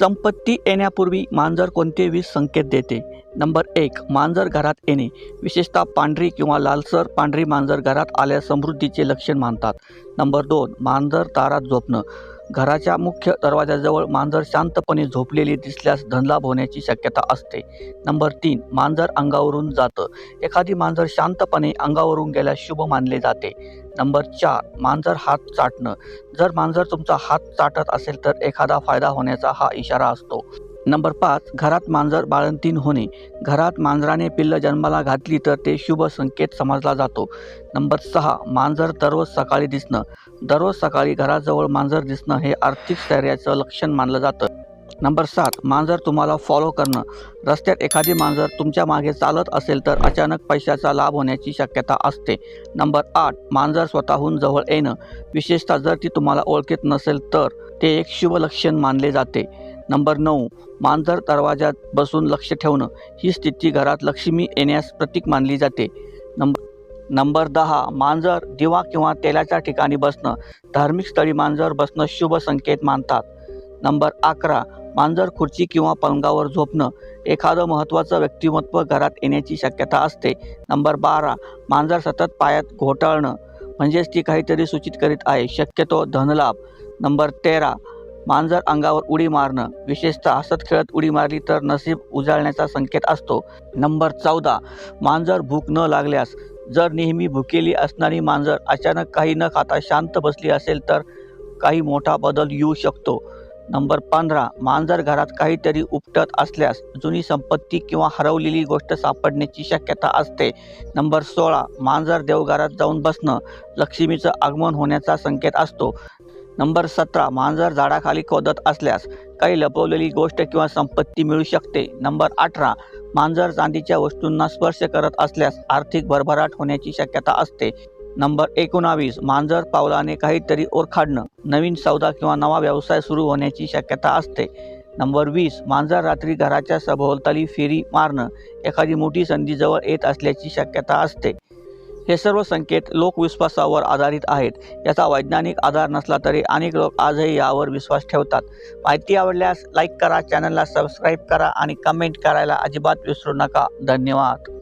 संपत्ती येण्यापूर्वी मांजर कोणते वीस संकेत देते. नंबर एक मांजर घरात येणे. विशेषतः पांढरी किंवा लालसर पांढरी मांजर घरात आल्यास समृद्धीचे लक्षण मानतात. नंबर दोन मांजर दारात झोपणं. घराच्या मुख्य दरवाजाजवळ मांजर शांतपणे झोपलेली दिसल्यास धनलाभ होण्याची शक्यता असते. नंबर तीन मांजर अंगावरून जातं. एखादी मांजर शांतपणे अंगावरून गेल्यास शुभ मानले जाते. नंबर चार मांजर हात चाटणं. जर मांजर तुमचा हात चाटत असेल तर एखादा फायदा होण्याचा हा इशारा असतो. नंबर पाच घरात मांजर बाळंतीन होणे. घरात मांजराने पिल्ल जन्माला घातली तर ते शुभ संकेत समजला जातो. नंबर सहा मांजर दररोज सकाळी दिसणं. दररोज सकाळी घराजवळ मांजर दिसणं हे आर्थिक स्थैर्याचं लक्षण मानलं जातं. नंबर सात मांजर तुम्हाला फॉलो करणं. रस्त्यात एखादी मांजर तुमच्या मागे चालत असेल तर अचानक पैशाचा लाभ होण्याची शक्यता असते. नंबर आठ मांजर स्वतःहून जवळ येणं. विशेषतः जर ती तुम्हाला ओळखीत नसेल तर ते एक शुभ लक्षण मानले जाते. नंबर नऊ मांजर दरवाजात बसून लक्ष ठेवणं. ही स्थिती घरात लक्ष्मी येण्यास प्रतीक मानली जाते. नंबर नंबर दहा मांजर दिवा किंवा तेलाच्या ठिकाणी बसणं. धार्मिक स्थळी मांजर बसणं शुभ संकेत मानतात. नंबर अकरा मांजर खुर्ची किंवा पलंगावर झोपणं. एखादं महत्त्वाचं व्यक्तिमत्व घरात येण्याची शक्यता असते. नंबर बारा मांजर सतत पायात घोटाळणं. म्हणजेच ती काहीतरी सूचित करीत आहे. शक्यतो धनलाभ. नंबर तेरा मांजर अंगावर उडी मारणं. विशेषतः हसत खेळत उडी मारली तर नसीब उजाळण्याचा संकेत असतो. नंबर चौदा मांजर भूक न लागल्यास. जर नेहमी भुकेली असणारी मांजर अचानक काही न खाता शांत बसली असेल तर काही मोठा बदल येऊ शकतो. नंबर पंधरा मांजर घरात काहीतरी उपटत असल्यास जुनी संपत्ती किंवा हरवलेली गोष्ट सापडण्याची शक्यता असते. नंबर सोळा मांजर देवघरात जाऊन बसणं लक्ष्मीचं आगमन होण्याचा संकेत असतो. नंबर सतरा मांजर झाडाखाली खोदत असल्यास काही लपवलेली गोष्ट किंवा संपत्ती मिळू शकते. नंबर अठरा मांजर चांदीच्या वस्तूंना स्पर्श करत असल्यास आर्थिक भरभराट होण्याची शक्यता असते. नंबर एकोणावीस. मांजर पावलाने काहीतरी ओरखाडणं. नवीन सौदा किंवा नवा व्यवसाय सुरू होण्याची शक्यता असते. नंबर वीस. मांजर रात्री घराच्या सभोवताली फेरी मारणं. एखादी मोठी संधी जवळ येत असल्याची शक्यता असते. हे सर्व संकेत लोकविश्वासावर आधारित आहेत. याचा वैज्ञानिक आधार नसला तरी अनेक लोक आजही यावर विश्वास ठेवतात. माहिती आवडल्यास लाईक करा चॅनलला सबस्क्राईब करा आणि कमेंट करायला अजिबात विसरू नका. धन्यवाद.